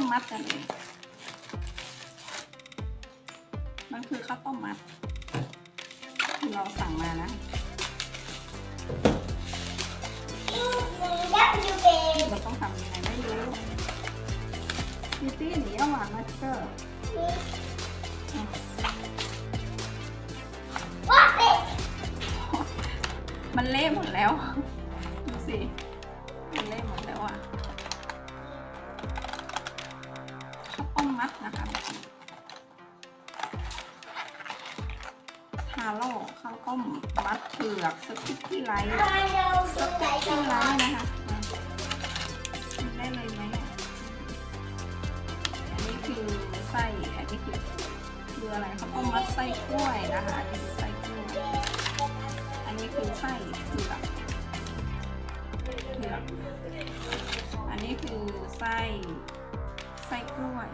ต้มมัดกันเองมันคือข้าวต้มมัดที่เราสั่งมานะยักษ์ยูเบนเราต้องทำยังไงไม่รู้พี่ตี้หนีเอาหวานมาเจอร์ว้าเอ๊ะมันเละหมดแล้ว ดูสิ มัดนะคะแบบนี้ทาโร่ข้าวต้มมัดเผือกสติ๊กกี้ไลท์ทำไมเรสติ๊กยจักี้งไลท์นะคะได้เลยไหมอันนี้คือไส้อันนี้คือคืออะไรข้าวต้มมัดไส้กล้วยนะคะอันนี้คือไส้กล้วยอันนี้คือไส้เผือกเผือกอันนี้คือไส้ ไส้กล้วย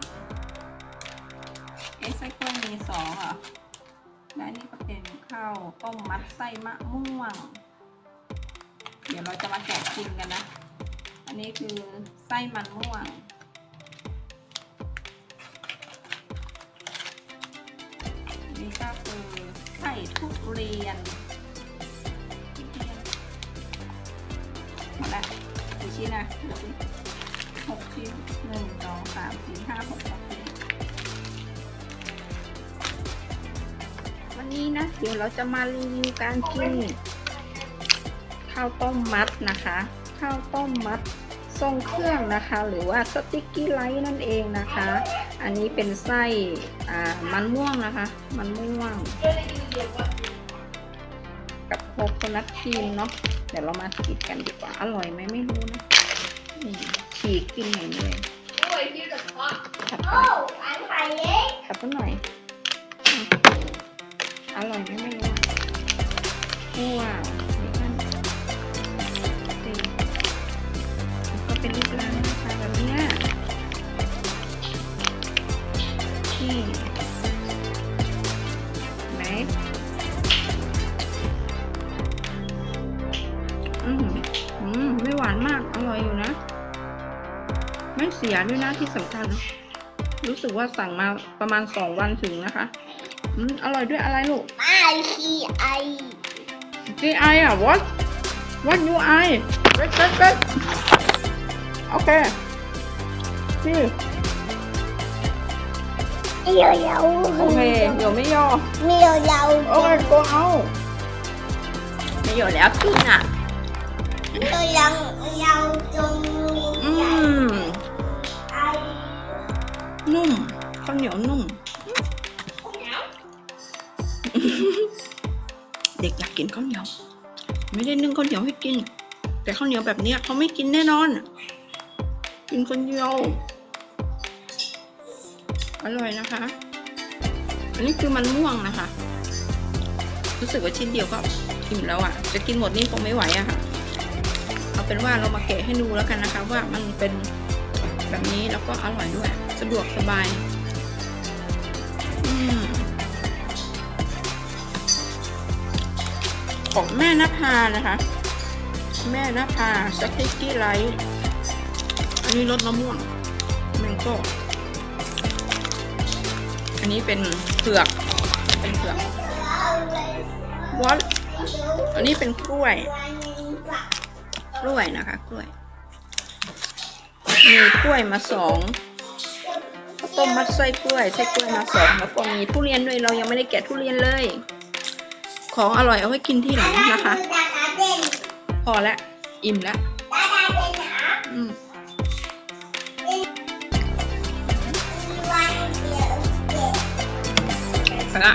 เอ๊ะไส้กล้วยมีสองเหรอ และนี่ก็เป็นข้าวต้มมัดไส้มะม่วง เดี๋ยวเราจะมาแกะกินกันนะ อันนี้คือไส้มันม่วงอันนี้ก็คือไส้ทุเรียนหมดละกี่ชิ้นนะดูสิ หกชิ้นหนึ่งสองสามสี่ห้าหกหกชิ้นวันนี้นะเดี๋ยวเราจะมารีวิวการกินข้าวต้มมัดนะคะ ข้าวต้มมัดทรงเครื่องนะคะ หรือว่าสติ๊กกี้ไลท์นั่นเองนะคะ อันนี้เป็นไส้มันม่วงนะคะ มันม่วง กับโคโคนัทครีมเนาะเดี๋ยวเรามากินกันดีกว่า อร่อยไหมไม่รู้นะ นี่ฉีกกินอย่างนี้เลยขับไปโอ้อันไข่เล็กขับไปหน่อยอืมอร่อยไหมไม่รู้อะว้าวนี่กันสิก็เป็นรูปร่างหน้าตาแบบเนี้ยนี่ไหนอืมอืมไม่หวานมาก อร่อยอยู่นะ ไม่เสียด้วยนะที่สำคัญ รู้สึกว่าสั่งมาประมาณสองวันถึงนะคะอืมอร่อยด้วยอะไรลูกไม่คีไอ G I อะ what what you I wait wait wait โอเคนี่เอียวเยาโอเคเดี๋ยวไม่ยอเมียวเยาโอเค go out ไม่อยู่แล้วกินอะเมียวเยาเยาจงมีอืใจมไอ นุ่มข้าวเหนียวนุ่ม เด็กอยากกินข้าวเหนียว ไม่ได้นึ่งข้าวเหนียวให้กิน แต่ข้าวเหนียวแบบเนี้ยเขาไม่กินแน่นอน กินคนเดียว อร่อยนะคะ อันนี้คือมันม่วงนะคะ รู้สึกว่าชิ้นเดียวก็อิ่มแล้วอะ่ะ จะกินหมดนี่คงไม่ไหวอะค่ะ เอาเป็นว่าเรามาแกะให้ดูแล้วกันนะคะ ว่ามันเป็น แบบนี้แล้วก็อร่อยด้วย สะดวกสบายอของแม่นภานะคะ แม่นภาสติ๊กกี้ไลท์อันนี้รสมะม่วงแมงโก้อันนี้เป็นเผือกเป็นเผือกวอตอันนี้เป็นกล้วย กล้วยนะคะ กล้วย มีกล้วยมาสองข้าวต้มมัดไส้กล้วยไส้กล้วยมาสองแล้วก็มีทุเรียนด้วยเรายังไม่ได้แกะทุเรียนเลย ของอร่อยเอาไว้กินที่หลังนะคะดาดาเด่นพอละอิ่มละดาดาเด่นนะอืมวันเดียวเด็กไปละ